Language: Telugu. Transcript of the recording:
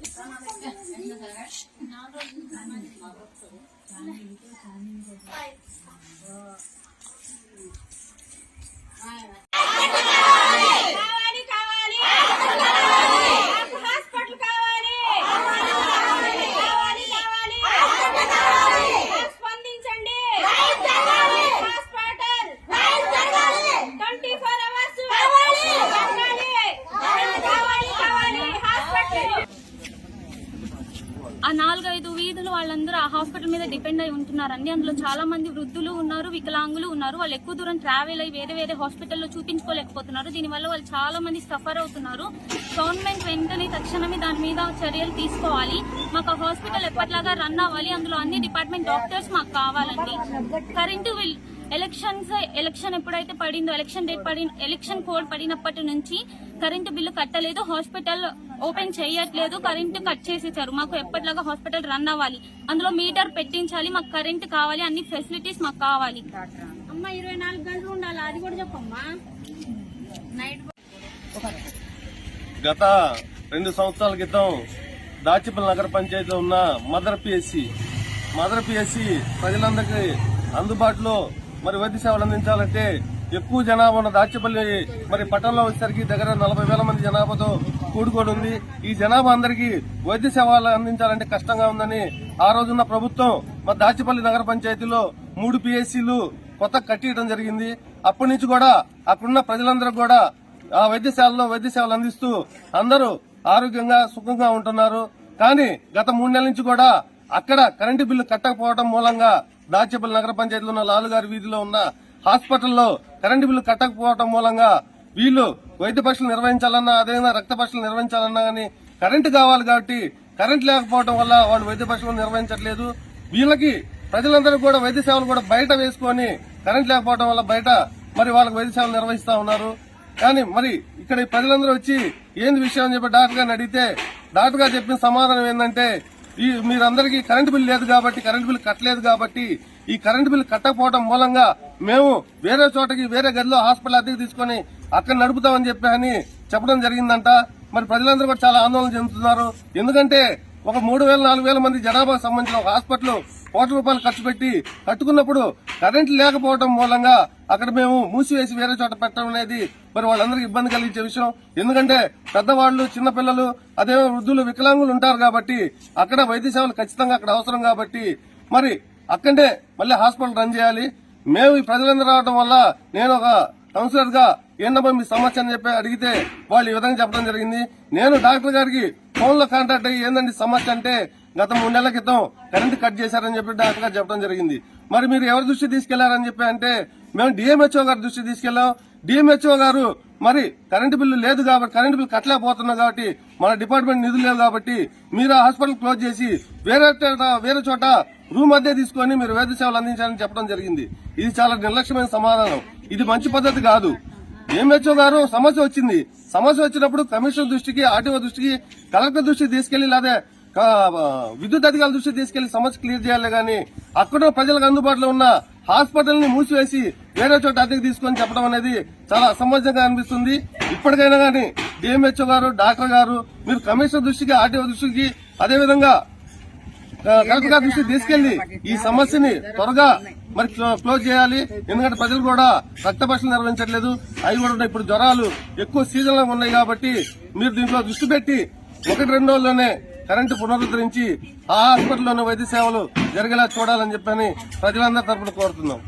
你拿那个，拿那个，拿那个，拿那个，拿那个，带场的。ఆ నాలుగైదు వీధులు వాళ్ళందరూ ఆ హాస్పిటల్ మీద డిపెండ్ అయి ఉంటున్నారండి. అందులో చాలా మంది వృద్ధులు ఉన్నారు వికలాంగులు ఉన్నారు. వాళ్ళు ఎక్కువ దూరం ట్రావెల్ అయ్యి వేరే వేరే హాస్పిటల్లో చూపించుకోలేకపోతున్నారు. దీనివల్ల వాళ్ళు చాలా మంది సఫర్ అవుతున్నారు. గవర్నమెంట్ వెంటనే తక్షణమే దాని మీద చర్యలు తీసుకోవాలి. మాకు ఆ హాస్పిటల్ ఎప్పటిలాగా రన్ అవ్వాలి. అందులో అన్ని డిపార్ట్మెంట్ డాక్టర్స్ మాకు కావాలండి. కరెంటు బిల్ ఎలక్షన్స్ ఎలక్షన్ ఎప్పుడైతే పడిందో ఎలక్షన్ డేట్ పడి ఎలక్షన్ కోడ్ పడినప్పటి నుంచి కరెంటు బిల్లు కట్టలేదు. హాస్పిటల్ ఓపెన్ చేయట్లేదు కరెంటు కట్ చేసేసారు. మాకు ఎప్పటిలాగా హాస్పిటల్ రన్ అవ్వాలి. అందులో మీటర్ పెట్టించాలి మాకు కరెంటు కావాలి అన్ని ఫెసిలిటీస్ మాకు కావాలి. అమ్మ ఇరవై నాలుగు గంటలు ఉండాలి అది కూడా చెప్పమ్మా. నైట్ గత రెండు సంవత్సరాల క్రితం దాచిపల్లి నగర పంచాయతీలో ఉన్న మదర్ పిఎస్సి మదర్ పిఎస్సి ప్రజలందరికీ అందుబాటులో మరి వైద్య సేవలు అందించాలంటే ఎక్కువ జనాభా ఉన్న దాచిపల్లి మరి పట్టణంలో వచ్చేసరికి దగ్గర నలభై వేల మంది జనాభాతో కూడుకొని ఉంది. ఈ జనాభా అందరికీ వైద్య సేవలు అందించాలంటే కష్టంగా ఉందని ఆ రోజున్న ప్రభుత్వం మా దాచిపల్లి నగర పంచాయతీలో మూడు పిఎస్సీలు కొత్త కట్టియడం జరిగింది. అప్పటి నుంచి కూడా అక్కడున్న ప్రజలందరూ కూడా ఆ వైద్యశాలలో వైద్య సేవలు అందిస్తూ అందరూ ఆరోగ్యంగా సుఖంగా ఉంటున్నారు. కానీ గత మూడు నెలల నుంచి కూడా అక్కడ కరెంటు బిల్లు కట్టకపోవడం మూలంగా దాచేపల్లి నగర పంచాయతీలో ఉన్న లాలుగారి వీధిలో ఉన్న హాస్పిటల్లో కరెంటు బిల్లు కట్టకపోవడం మూలంగా వీళ్ళు వైద్య పరీక్షలు నిర్వహించాలన్నా అదేవిధంగా రక్త పరీక్షలు నిర్వహించాలన్నా కానీ కరెంటు కావాలి కాబట్టి కరెంట్ లేకపోవడం వల్ల వాళ్ళు వైద్య పరీక్షలు నిర్వహించట్లేదు. వీళ్ళకి ప్రజలందరూ కూడా వైద్య సేవలు కూడా బయట వేసుకొని కరెంట్ లేకపోవడం వల్ల బయట మరి వాళ్ళకి వైద్య సేవలు నిర్వహిస్తా ఉన్నారు. కానీ మరి ఇక్కడ ఈ ప్రజలందరూ వచ్చి ఏంది విషయం అని చెప్పి డాక్టర్ గారిని అడిగితే డాక్టర్ గారు చెప్పిన సమాధానం ఏంటంటే ఈ మీరందరికీ కరెంటు బిల్ లేదు కాబట్టి కరెంటు బిల్ కట్టలేదు కాబట్టి ఈ కరెంటు బిల్ కట్టకపోవడం మూలంగా మేము వేరే చోటకి వేరే గదిలో హాస్పిటల్ అద్దెకి తీసుకొని అక్కడ నడుపుతామని చెప్పి అని చెప్పడం జరిగిందంట. మరి ప్రజలందరూ కూడా చాలా ఆందోళన చెందుతున్నారు. ఎందుకంటే ఒక మూడు వేల నాలుగు వేల మంది జనాభాకు సంబంధించిన ఒక హాస్పిటల్ కోట్ల రూపాయలు ఖర్చు పెట్టి కట్టుకున్నప్పుడు కరెంట్ లేకపోవడం మూలంగా అక్కడ మేము మూసివేసి వేరే చోట పెట్టడం అనేది మరి వాళ్ళందరికీ ఇబ్బంది కలిగించే విషయం. ఎందుకంటే పెద్దవాళ్ళు చిన్నపిల్లలు అదే వృద్ధులు వికలాంగులు ఉంటారు కాబట్టి అక్కడ వైద్య సేవలు ఖచ్చితంగా అక్కడ అవసరం కాబట్టి మరి అక్కడే మళ్ళీ హాస్పిటల్ రన్ చేయాలి. మేము ఈ ప్రజలందరూ రావడం వల్ల నేను ఒక కౌన్సిలర్గా ఏంటమ్మా మీ సమస్య అని చెప్పి అడిగితే వాళ్ళు ఈ విధంగా చెప్పడం జరిగింది. నేను డాక్టర్ గారికి ఫోన్లో కాంటాక్ట్ అయ్యి ఏందండి సమస్య అంటే గత మూడు నెలల క్రితం కరెంట్ కట్ చేశారని చెప్పి డాక్టర్ గారు చెప్పడం జరిగింది. మరి మీరు ఎవరి దృష్టి తీసుకెళ్ళారని చెప్పి అంటే మేము డిఎంహెచ్ఓ గారి దృష్టి తీసుకెళ్ళాం డిఎంహెచ్ఓ గారు మరి కరెంటు బిల్లు లేదు కాబట్టి కరెంటు బిల్లు కట్టలేకపోతున్నాం కాబట్టి మన డిపార్ట్మెంట్ నిధులు లేవు కాబట్టి మీరు ఆ హాస్పిటల్ క్లోజ్ చేసి వేరే వేరే చోట రూమ్ అద్దె తీసుకొని మీరు వైద్య సేవలు అందించాలని చెప్పడం జరిగింది. ఇది చాలా నిర్లక్ష్యమైన సమాధానం. ఇది మంచి పద్ధతి కాదు. ఎంహెచ్ఓ గారు? సమస్య వచ్చింది. సమస్య వచ్చినప్పుడు కమిషనర్ దృష్టికి ఆర్టీఓ దృష్టికి కలెక్టర్ దృష్టికి తీసుకెళ్ళి లేదా విద్యుత్ అధికారుల దృష్టికి తీసుకెళ్ళి సమస్య క్లియర్ చేయాలి కానీ అక్కడ ప్రజలకు అందుబాటులో ఉన్న హాస్పిటల్ని మూసివేసి వేరే చోట అద్దెకు తీసుకొని చెప్పడం అనేది చాలా అసమంజంగా అనిపిస్తుంది. ఇప్పటికైనా కానీ డిఎంహెచ్ఓ గారు? డాక్టర్ గారు మీరు కమిషనర్ దృష్టికి ఆర్టీఓ దృష్టికి అదేవిధంగా కలెక్టర్ గారి దృష్టికి తీసుకెళ్ళి ఈ సమస్యని త్వరగా మరి క్లో- క్లోజ్ చేయాలి. ఎందుకంటే ప్రజలు కూడా రక్త పరీక్షలు నిర్వహించట్లేదు. అవి కూడా ఇప్పుడు జ్వరాలు ఎక్కువ సీజన్లో ఉన్నాయి కాబట్టి మీరు దీంట్లో దృష్టి పెట్టి ఒకటి రెండు రోజుల్లోనే కరెంటు పునరుద్ధరించి ఆ హాస్పిటల్లోనే వైద్య సేవలు జరిగేలా చూడాలని చెప్పని ప్రజలందరి తరపున కోరుతున్నాం.